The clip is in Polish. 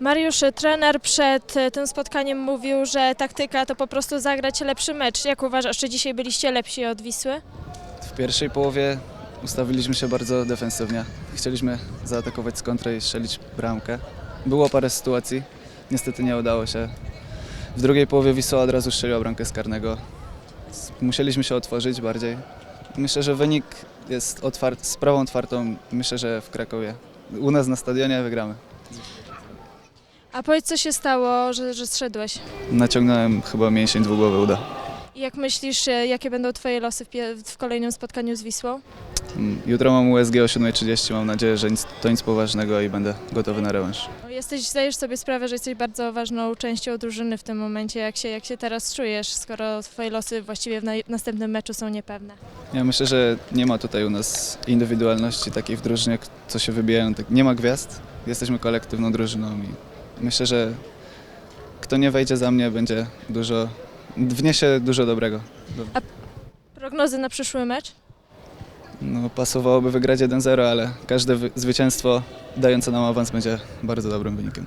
Mariusz, trener przed e, tym spotkaniem mówił, że taktyka to po prostu zagrać lepszy mecz. Jak uważasz, czy dzisiaj byliście lepsi od Wisły? W pierwszej połowie ustawiliśmy się bardzo defensywnie. Chcieliśmy zaatakować z kontry i strzelić bramkę. Było parę sytuacji, niestety nie udało się. W drugiej połowie Wisła od razu strzeliła bramkę z karnego. Musieliśmy się otworzyć bardziej. Myślę, że wynik jest otwart, sprawą otwartą. Myślę, że w Krakowie, u nas na stadionie wygramy. A powiedz, co się stało, że, że zszedłeś? Naciągnąłem chyba mięsień dwugłowy uda. I jak myślisz, e, jakie będą Twoje losy w, pie- w kolejnym spotkaniu z Wisłą? Mm, Jutro mam USG o 7.30. Mam nadzieję, że nic, to nic poważnego i będę gotowy na rewanż. No, Jesteś, zdajesz sobie sprawę, że jesteś bardzo ważną częścią drużyny w tym momencie. Jak się, jak się teraz czujesz, skoro Twoje losy właściwie w, naj- w następnym meczu są niepewne? Ja myślę, że nie ma tutaj u nas indywidualności takiej w drużynie, co się wybijają. Tak, nie ma gwiazd. Jesteśmy kolektywną drużyną i myślę, że kto nie wejdzie za mnie, będzie dużo, wniesie dużo dobrego. Prognozy na przyszły mecz? No, pasowałoby wygrać 1-0, ale każde wy- zwycięstwo dające nam awans będzie bardzo dobrym wynikiem.